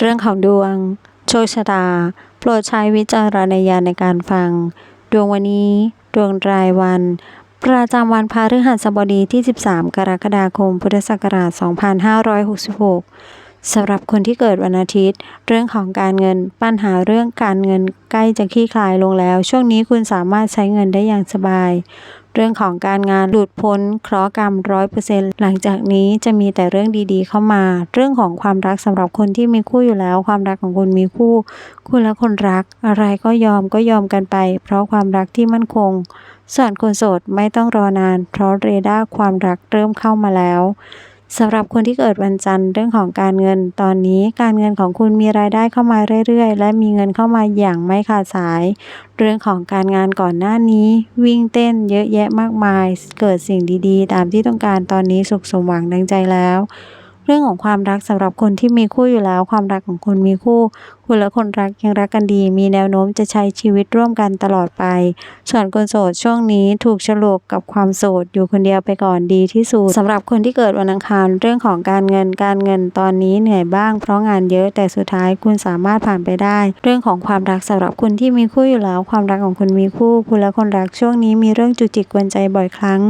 เรื่องของดวง โชคชะตา โปรดใช้วิจารณญาณในการฟัง ดวงวันนี้ ดวงรายวัน ประจำวันพฤหัสบดีที่ 13 กรกฎาคม พุทธศักราช 2566 สำหรับคนที่เกิดวันอาทิตย์ เรื่องของการเงิน ปัญหาเรื่องการเงินใกล้จะคลี่คลายลงแล้ว ช่วงนี้คุณสามารถใช้เงินได้อย่างสบาย เรื่องของการงานหลุดพ้นเคราะห์กรรมร้อยเปอร์เซ็นต์หลังจากนี้จะมีแต่เรื่องดีๆ เข้ามา เรื่องของความรักสำหรับคนที่มีคู่อยู่แล้ว ความรักของคุณมีคู่ คุณและคนรัก อะไรก็ยอมก็ยอมกันไป เพราะความรักที่มั่นคงส่วนคนโสดไม่ต้องรอนาน เพราะเรดาร์ความรักเริ่มเข้ามาแล้ว สำหรับคนที่เกิดวันจันทร์เรื่องของการเงินตอนนี้การเงินของคุณมีรายได้เข้ามาเรื่อยๆ และมีเงินเข้ามาอย่างไม่ขาดสาย เรื่องของการงานก่อนหน้านี้ วิ่งเต้นเยอะแยะมากมาย เกิดสิ่งดีๆ ตามที่ต้องการตอนนี้สุขสมหวังดังใจแล้ว เรื่องของความรักสำหรับคนที่มีคู่อยู่แล้ว ความรักของคุณมีคู่ คุณและคนรักยังรักกันดี มีแนวโน้มจะใช้ชีวิตร่วมกันตลอดไป ส่วนคนโสดช่วงนี้ถูกฉลกกับความโสดอยู่คนเดียวไปก่อนดีที่สุดสำหรับคนที่เกิดวันอังคารเรื่องของการเงินการเงินตอนนี้เหนื่อยบ้าง เพราะงานเยอะแต่สุดท้ายคุณสามารถผ่านไปได้ เรื่องของความรักสำหรับคุณที่มีคู่อยู่แล้ว ความรักของคุณมีคู่ คุณและคนรักช่วงนี้มีเรื่องจุกจิกกวนใจบ่อยครั้ง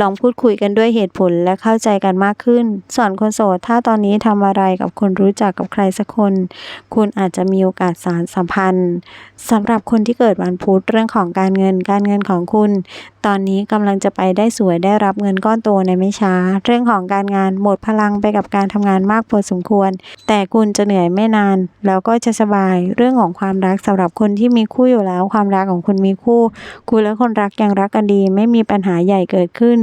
ลองพูดคุยกันด้วยเหตุผลและเข้าใจกันมากขึ้นส่วนคนโสด ถ้าตอนนี้ทำอะไรกับคนรู้จักกับใครสักคน คุณอาจจะมีโอกาสสารสัมพันธ์สำหรับคนที่เกิดวันพุธเรื่องของการเงินการเงินของคุณ ตอนนี้กำลังจะไปได้สวยได้รับเงินก้อนโตในไม่ช้า เรื่องของการงานหมดพลังไปกับการทำงานมากพอสมควร แต่คุณจะเหนื่อยไม่นาน แล้วก็จะสบาย เรื่องของความรักสำหรับคนที่มีคู่อยู่แล้ว ความรักของคุณมีคู่ คุณและคนรักยังรักกันดี ไม่มีปัญหาใหญ่เกิดขึ้น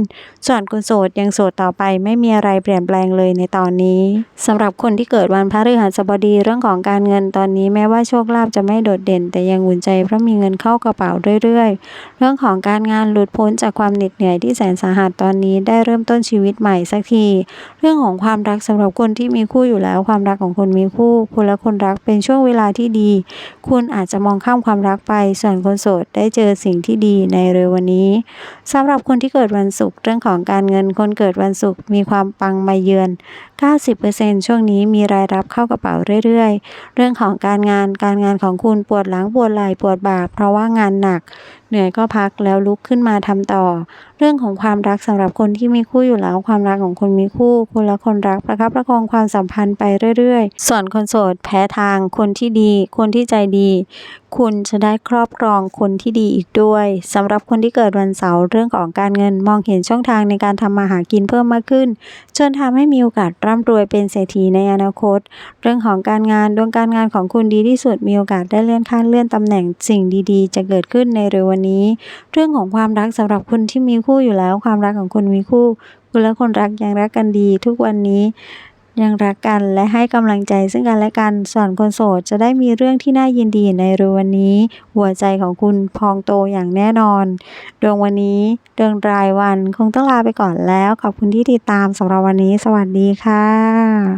ส่วนคนโสดยังโสดต่อไปไม่มีอะไรเปลี่ยนแปลงเลยในตอนนี้สำหรับคนที่เกิดวันพฤหัสบดีเรื่องของการเงินตอนนี้แม้ว่าโชคลาภจะไม่โดดเด่น แต่ยังอุ่นใจเพราะมีเงินเข้ากระเป๋าเรื่อยๆ เรื่องของการงานหลุดพ้นจากความเหน็ดเหนื่อยที่แสนสาหัสตอนนี้ได้เริ่มต้นชีวิตใหม่สักที เรื่องของความรักสำหรับคนที่มีคู่อยู่แล้วความรักของคนมีคู่ คุณและคนรักเป็นช่วงเวลาที่ดี คุณอาจจะมองข้ามความรักไป ส่วนคนโสดได้เจอสิ่งที่ดีในเร็ววันนี้สำหรับคนที่เกิดวันศุกร์เรื่องของการเงินคนเกิดวันศุกร์มีความปังมาเยือน 90%ช่วงนี้มีรายรับเข้ากระเป๋าเรื่อยๆ เรื่องของการงานการงานของคุณปวดหลังปวดไหล่ปวดบ่าเพราะว่างานหนัก เหนื่อยก็พักแล้วลุกขึ้นมาทำต่อ เรื่องของความรักสำหรับคนที่มีคู่อยู่แล้วความรักของคนมีคู่คุณและคนรักประคับประคองความสัมพันธ์ไปเรื่อยๆ ส่วนคนโสดแพ้ทางคนที่ดี คนที่ใจดี คุณจะได้ครอบครองคนที่ดีอีกด้วยสำหรับคนที่เกิดวันเสาร์เรื่องของการเงินมองเห็นช่องทางในการทำมาหากินเพิ่มมากขึ้น จนทำให้มีโอกาสร่ำรวยเป็นเศรษฐีในอนาคต เรื่องของการงานดวงการงานของคุณดีที่สุดมีโอกาสได้เลื่อนขั้นเลื่อนตำแหน่งสิ่งดีๆ จะเกิดขึ้นในเร็ววันนี้ เรื่องของความรักสำหรับคนที่มีคู่อยู่แล้ว ความรักของคุณมีคู่ คุณและคนรักยังรักกันดี ทุกวันนี้ยังรักกันและให้กำลังใจซึ่งกันและกันส่วนคนโสดจะได้มีเรื่องที่น่ายินดีในร็ววันนี้ หัวใจของคุณพองโตอย่างแน่นอน ดวงวันนี้ดวงรายวันคงต้องลาไปก่อนแล้ว ขอบคุณที่ติดตามสำหรับวันนี้ สวัสดีค่ะ